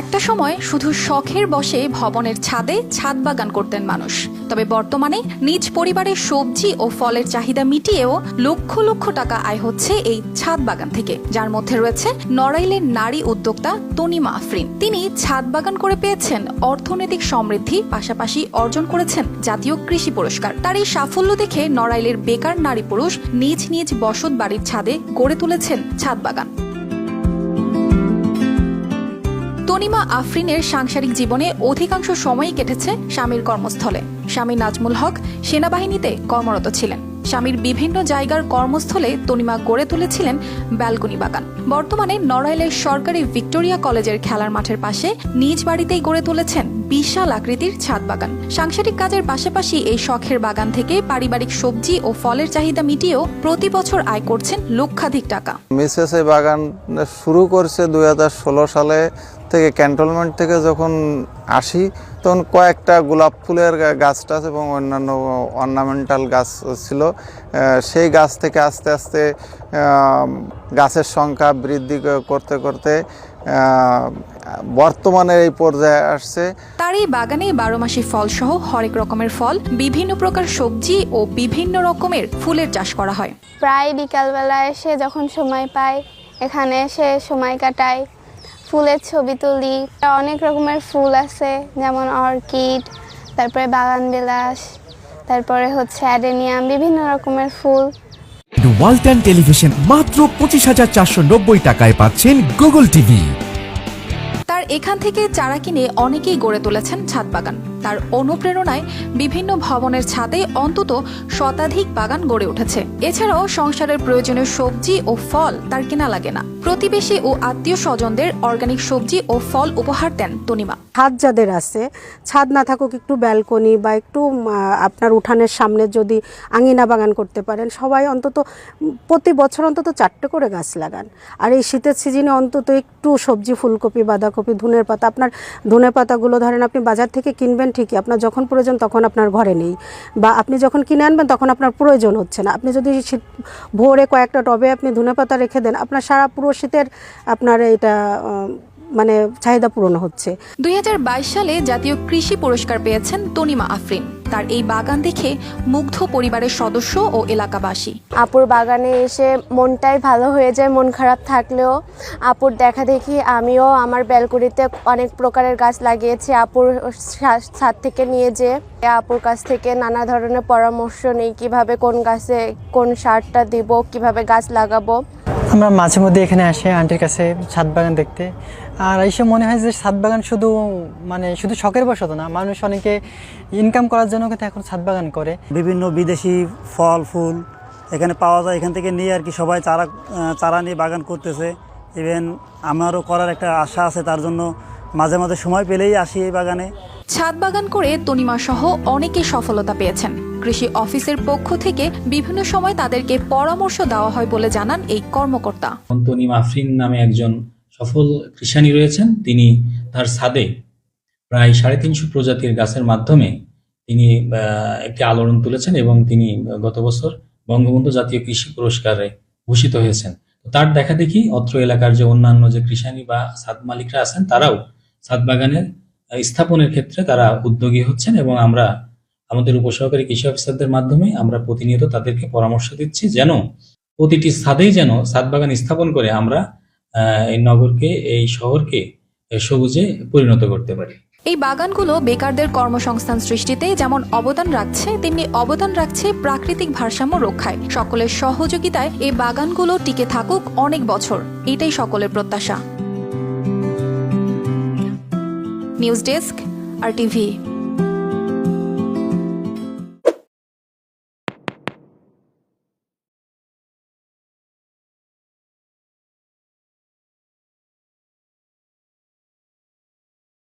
একটা সময় শুধু শখের বসে ভবনের ছাদে ছাদ বাগান করতেন মানুষ। তবে বর্তমানে নিজ পরিবারের সবজি ও ফলের চাহিদা মিটিয়েও লক্ষ লক্ষ টাকা আয় হচ্ছে এই ছাদ বাগান থেকে। যার মধ্যে রয়েছে নড়াইলের নারী উদ্যোক্তা তনিমা আফরিন। তিনি ছাদ বাগান করে পেয়েছেন অর্থনৈতিক সমৃদ্ধি, পাশাপাশি অর্জন করেছেন জাতীয় কৃষি পুরস্কার। তার এই সাফল্য দেখে নড়াইলের বেকার নারী পুরুষ নিজ নিজ বসত বাড়ির ছাদে গড়ে তুলেছেন ছাদ বাগান। তনিমা আফরিনের সাংসারিক জীবনে অধিকাংশ সময়ই কেটেছে স্বামীর কর্মস্থলে। স্বামী নাজমুল হক সেনাবাহিনীতে কর্মরত ছিলেন। স্বামীর বিভিন্ন জায়গার কর্মস্থলে তনিমা গড়ে তুলেছিলেন ব্যালকনি বাগান। বর্তমানে নড়াইলের সরকারি ভিক্টোরিয়া কলেজের খেলার মাঠের পাশে নিজ বাড়িতেই গড়ে তুলেছেন বিশাল আকৃতির ছাদ বাগান। সাংসারিক কাজের পাশাপাশি এই শখের বাগান থেকে পারিবারিক সবজি ও ফলের চাহিদা মিটিয়েও প্রতি বছর আয় করছেন লক্ষাধিক টাকা। মিসেস এই বাগান শুরু করছে দুই হাজার ষোলো সালে। থেকে ক্যান্টনমেন্ট থেকে যখন আসি তখন কয়েকটা গোলাপ ফুলের গাছ টাছ এবং অন্যান্য অর্নামেন্টাল গাছ ছিল। সেই গাছ থেকে আস্তে আস্তে গাছের সংখ্যা বৃদ্ধি করতে করতে আহ, বর্তমানে এই পর্যায়ে আসছে। তার এই বাগানে বারো মাসি ফল সহ হরেক রকমের ফল বিভিন্ন প্রকার সবজি ও বিভিন্ন রকমের ফুলের চাষ করা হয়। প্রায় বিকালবেলা এসে যখন সময় পাই এখানে এসে সময় কাটাই। ফুলের ছবি তুলি। অনেক রকমের ফুল আছে যেমন অর্কিড তারপরে বাগান বিলাস তারপরে হচ্ছে অ্যাডেনিয়াম বিভিন্ন রকমের ফুল। ওয়ালটন টেলিভিশন মাত্র পঁচিশ হাজার চারশো নব্বই টাকায় পাচ্ছেন গুগল টিভি। তার এখান থেকে চারা কিনে অনেকেই গড়ে তুলেছেন ছাদ বাগান। তার অনুপ্রেরণায় বিভিন্ন ভবনের ছাদে অন্তত শতাধিক বাগান গড়ে উঠেছে। এছাড়াও সংসারের প্রয়োজনীয় সবজি ও ফল তার কেনা লাগে না। প্রতিবেশী ও আত্মীয় স্বজনদের অর্গানিক সবজি ও ফল উপহার দেন তনিমা। ছাদ যাদের আছে, ছাদ না থাকুক একটু ব্যালকনি বা একটু আপনার উঠানের সামনে যদি আঙিনা বাগান করতে পারেন, সবাই অন্তত প্রতি বছর অন্তত চারটে করে গাছ লাগান। আর এই শীতের সিজনে অন্তত একটু সবজি, ফুলকপি, বাঁধাকপি ধনের পাতা আপনার ধনের পাতাগুলো ধরেন আপনি বাজার থেকে কিনবেন ঠিকই, আপনার যখন প্রয়োজন তখন আপনার ঘরে নেই। বা আপনি যখন কিনে আনবেন তখন আপনার প্রয়োজন হচ্ছে না। আপনি যদি ভোরে কয়েকটা টবে আপনি ধনে পাতা রেখে দেন, আপনার সারা পুরো শীতের আপনার এটা মানে চাহিদা পূরণ হচ্ছে। দুই হাজার বাইশ সালে জাতীয় কৃষি পুরস্কার পেয়েছেন তনিমা আফরিন। তার এই বাগান দেখে মুগ্ধ পরিবারের সদস্য ও এলাকাবাসী। আপুর বাগানে এসে মনটাই ভালো হয়ে যায় মন খারাপ থাকলেও। আপুর দেখা দেখি আমিও আমার ব্যালকনিতে অনেক প্রকারের গাছ লাগিয়েছি আপুর ছাদ থেকে নিয়ে যে আপুর কাছ থেকে নানা ধরনের পরামর্শ নেই কীভাবে কোন গাছে কোন সারটা দিব কীভাবে গাছ লাগাবো। আমরা মাঝে মধ্যে এখানে আসি আন্টির কাছে ছাদ বাগান দেখতে। আর এসে মনে হয় যে ছাদ বাগান শুধু মানে শুধু শখের বশত না মানুষ অনেকে ইনকাম করার জন্য কিন্তু এখন ছাদ বাগান করে। বিভিন্ন বিদেশি ফল ফুল এখানে পাওয়া যায়। এখান থেকে নিয়ে আর কি সবাই চারা চারা নিয়ে বাগান করতেছে। ইভেন আমারও করার একটা আশা আছে তার জন্য মাঝে মাঝে সময় পেলেই আসি এই বাগানে। ছাদ বাগান করে তনিমা সহ অনেকে সফলতা পেয়েছেন। কৃষি অফিসের পক্ষ থেকে বিভিন্ন সময় তাদেরকে পরামর্শ দেওয়া হয় বলে জানান এই কর্মকর্তা। অন্তনি মাফরিন নামে একজন সফল কৃষানী রয়েছেন, তিনি তার ছাদে প্রায় সাড়ে তিনশো প্রজাতির গাছের মাধ্যমে তিনি একটি আলোড়ন তুলেছেন এবং তিনি গত বছর বঙ্গবন্ধু জাতীয় কৃষি পুরস্কারে ভূষিত হয়েছেন। তার দেখা দেখি অত্র এলাকার যে অন্যান্য যে কৃষানী বা ছাদ মালিকরা আছেন, তারাও ছাদ বাগানের স্থাপনের ক্ষেত্রে তারা উদ্যোগী হচ্ছেন এবং আমরা, আমাদের উপসহকারী কৃষি অফিসারদের মাধ্যমে আমরা প্রতিনিয়ত তাদেরকে পরামর্শ দিচ্ছি যেন প্রতিটি ছাদেই যেন ছাদ বাগান স্থাপন করে আমরা এই নগরকে, এই শহরকে সবুজে পরিণত করতে পারি। এই বাগানগুলো বেকারদের কর্মসংস্থান সৃষ্টিতে যেমন অবদান রাখছে, তেমনি অবদান রাখছে প্রাকৃতিক ভারসাম্য রক্ষায়। সকলের সহযোগিতায় এই বাগানগুলো টিকে থাকুক অনেক বছর। এটাই সকলের প্রত্যাশা। News desk, R TV.